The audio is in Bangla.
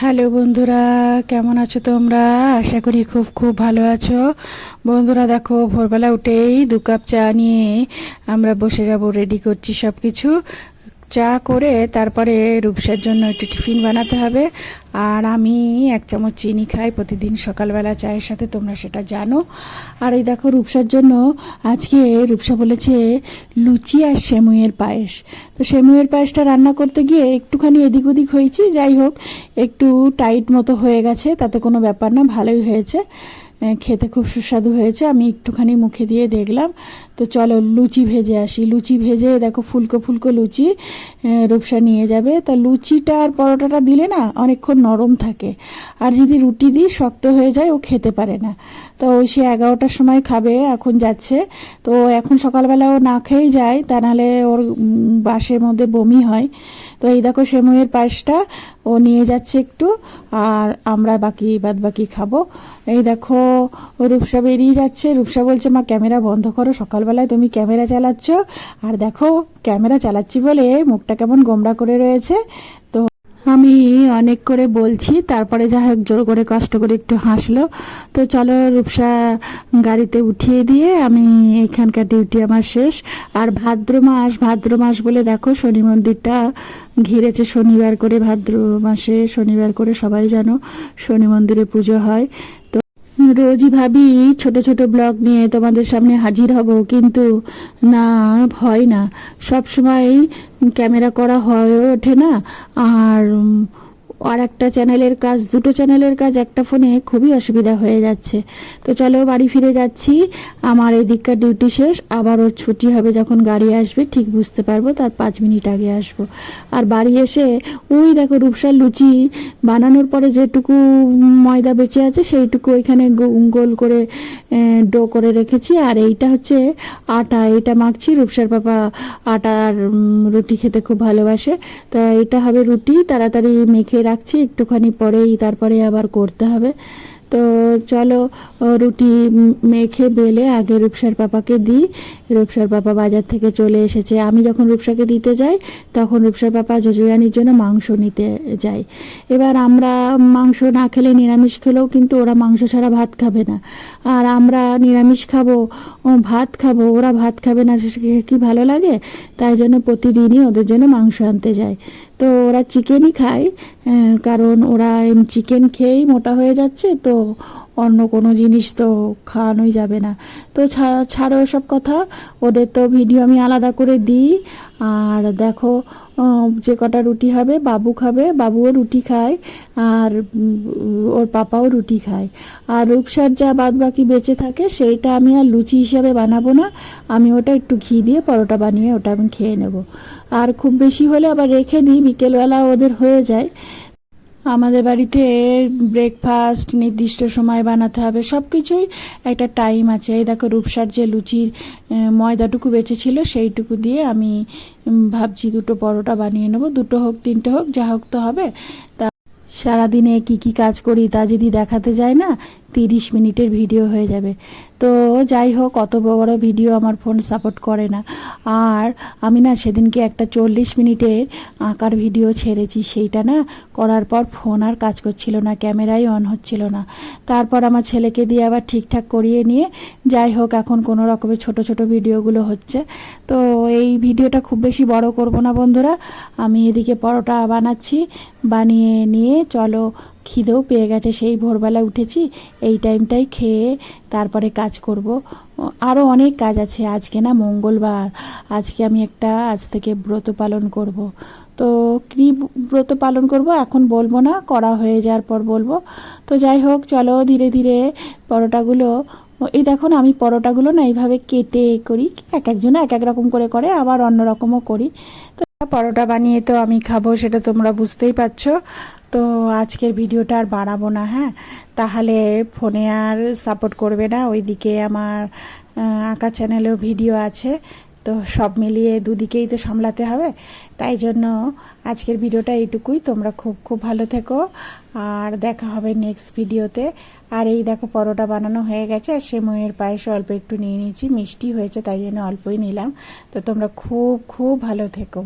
হ্যালো বন্ধুরা, কেমন আছো তোমরা? আশা করি খুব খুব ভালো আছো। বন্ধুরা দেখো, ভোরবেলা উঠেই দু কাপ চা নিয়ে আমরা বসে যাব রেডি করছি সব কিছু চা করে তারপরে রূপসার জন্য একটু টিফিন বানাতে হবে। আর আমি এক চামচ চিনি খাই। প্রতিদিন সকালবেলা চায়ের সাথে তোমরা সেটা জানো। আর এই দেখো রূপসার জন্য আজকে রূপসা বলেছে লুচি আর সেমুইয়ের পায়েস। তো সেমুইয়ের পায়েসটা রান্না করতে গিয়ে একটুখানি এদিক ওদিক হয়েছি। যাই হোক, একটু টাইট মতো হয়ে গেছে। তাতে কোনো ব্যাপার না, ভালোই হয়েছে। খেতে খুব সুস্বাদু হয়েছে। আমি একটুখানি মুখে দিয়ে দেখলাম। তো চলো, লুচি ভেজে আসি। লুচি ভেজে দেখো, ফুলকো ফুলকো লুচি রূপসা নিয়ে যাবে। তা লুচিটা আর পরোটাটা দিলে না অনেকক্ষণ নরম থাকে। আর যদি রুটি দিই, শক্ত হয়ে যায়, ও খেতে পারে না। তো ওই সে এগারোটার সময় খাবে, এখন যাচ্ছে। তো এখন সকালবেলা ও না খেয়েই যায়, তা নাহলে ওর বাসের মধ্যে বমি হয়। তো এই দেখো সেমুয়ের পায়েসটা, ও নিয়ে যাচ্ছে একটু, আর আমরা বাকি বাদ বাকি খাব। এই দেখো রূপসা বেরিয়ে যাচ্ছে। রূপসা বলছে, মা, ক্যামেরা বন্ধ করো, সকালবেলায় তুমি ক্যামেরা চালাচ্ছ। আর দেখো, ক্যামেরা চালাচ্ছি বলে মুখটা কেমন গোমড়া করে রয়েছে। তো আমি অনেক করে বলছি, তারপরে যা হোক জোর করে, কষ্ট করে একটু হাসলো। তো চলো রূপসা গাড়িতে উঠিয়ে দিয়ে আমি এখানকার ডিউটি আমার শেষ। আর ভাদ্র মাস ভাদ্র মাস বলে দেখো, শনি মন্দিরটা ঘিরেছে শনিবার করে, ভাদ্র মাসে শনিবার করে সবাই জানো শনি মন্দিরে পুজো হয়। তো রোজই ভাবি, ছোট ছোট ব্লগ নিয়ে তোমাদের সামনে হাজির হব, কিন্তু না, হয় না। সব সময় ক্যামেরা করা হয়ে ওঠে না, আর আর একটা চ্যানেলের কাজ, দুটো চ্যানেলের কাজ, একটা ফোনে খুবই অসুবিধা হয়ে যাচ্ছে। তো চলো বাড়ি ফিরে যাচ্ছি। আমার এদিককার ডিউটি শেষ আবার ওর ছুটি হবে যখন গাড়ি আসবে, ঠিক বুঝতে পারব, তার পাঁচ মিনিট আগে আসব। আর বাড়ি এসে, ওই দেখো রূপসার লুচি বানানোর পরে যেটুকু ময়দা বেঁচে আছে, সেইটুকু ওইখানে গোল করে ডো করে রেখেছি। আর এইটা হচ্ছে আটা এটা মাখছি। রূপসার পাপা আটার রুটি খেতে খুব ভালোবাসে। তা এটা হবে রুটি, তাড়াতাড়ি মেখে রাখছি একটুখানি পরেই তারপরে আবার করতে হবে। তো চলো রুটি মেখে বেলে আগে রূপসার পাপাকে দিই। রূপসার পাপা বাজার থেকে চলে এসেছে। আমি যখন রূপসাকে দিতে যাই, তখন রূপসার পাপা জজয়ানির জন্য মাংস নিতে যাই এবার আমরা মাংস না খেলে নিরামিষ খেলেও কিন্তু ওরা মাংস ছাড়া ভাত খাবে না। আর আমরা নিরামিষ খাব ভাত খাব, ওরা ভাত খাবে না কি ভালো লাগে? তাই জন্য প্রতিদিনই ওদের জন্য মাংস আনতে যায়। তো ওরা চিকেনই খায় কারণ ওরা চিকেন খেয়েই মোটা হয়ে যাচ্ছে, তো অন্য কোনো জিনিস তো খাওয়ানোই যাবে না। তো ছাড়ো সব কথা, ওদের তো ভিডিও আমি আলাদা করে দিই। আর দেখো যে কটা রুটি হবে বাবু খাবে, বাবুও রুটি খায়, আর ওর পাপাও রুটি খায়। আর রূপসার যা বাদ বাকি বেঁচে থাকে, সেইটা আমি আর লুচি হিসাবে বানাবো না। আমি ওটা একটু ঘি দিয়ে পরোটা বানিয়ে ওটা আমি খেয়ে নেব। আর খুব বেশি হলে আবার রেখে দিই, বিকেলবেলা ওদের হয়ে যায়। আমাদের বাড়িতে ব্রেকফাস্ট নির্দিষ্ট সময় বানাতে হবে সব কিছুই একটা টাইম আছে। এই দেখো রূপসার যে লুচির ময়দাটুকু বেঁচেছিল, সেইটুকু দিয়ে আমি ভাবছি দুটো পরোটা বানিয়ে নেব। দুটো হোক, তিনটে হোক, যা হোক তো হবে। তা সারাদিনে কি কি কাজ করি তা যদি দেখাতে যায় না তিরিশ মিনিটের ভিডিও হয়ে যাবে। তো যাই হোক, অত বড় ভিডিও আমার ফোন সাপোর্ট করে না। আর আমি না সেদিনকে একটা চল্লিশ মিনিটের আঁকার ভিডিও ছেড়েছি, সেইটা না করার পর ফোন আর কাজ করছিল না, ক্যামেরাই অন হচ্ছিল না। তারপর আমার ছেলেকে দিয়ে আবার ঠিকঠাক করিয়ে নিয়ে, যাই হোক, এখন কোনো রকমের ছোট ছোট ভিডিওগুলো হচ্ছে। তো এই ভিডিওটা খুব বেশি বড় করব না বন্ধুরা। আমি এদিকে পরোটা বানাচ্ছি, বানিয়ে নিয়ে চলো খিদেও পেয়ে গেছে, সেই ভোরবেলা উঠেছি, এই টাইমটাই খেয়ে তারপরে কাজ করব। আরও অনেক কাজ আছে, আজকে না মঙ্গলবার, আজকে আমি একটা আজ থেকে ব্রত পালন করব। তো কী ব্রত পালন করব এখন বলব না, করা হয়ে যাওয়ার পর বলব। তো যাই হোক, চলো ধীরে ধীরে পরোটাগুলো, এই দেখো না আমি পরোটাগুলো না এইভাবে কেটে করি, এক একজনে এক এক রকম করে করে, আবার অন্য রকমও করি। তো পরোটা বানিয়ে তো আমি খাব, সেটা তোমরা বুঝতেই পারছ। তো আজকের ভিডিওটা আর বাড়াবো না হ্যাঁ? তাহলে ফোনে আর সাপোর্ট করবে না, ওইদিকে আমার আঁকা চ্যানেলেও ভিডিও আছে, তো সব মিলিয়ে দুদিকেই তো সামলাতে হবে। তাই জন্য আজকের ভিডিওটা এইটুকুই, তোমরা খুব খুব ভালো থেকো, আর দেখা হবে নেক্সট ভিডিওতে। আর এই দেখো, পরোটা বানানো হয়ে গেছে, আর সে সেময়ের পায়েস অল্প একটু নিয়ে নিয়েছি, মিষ্টি হয়েছে, তাই জন্য অল্পই নিলাম। তো তোমরা খুব খুব ভালো থেকো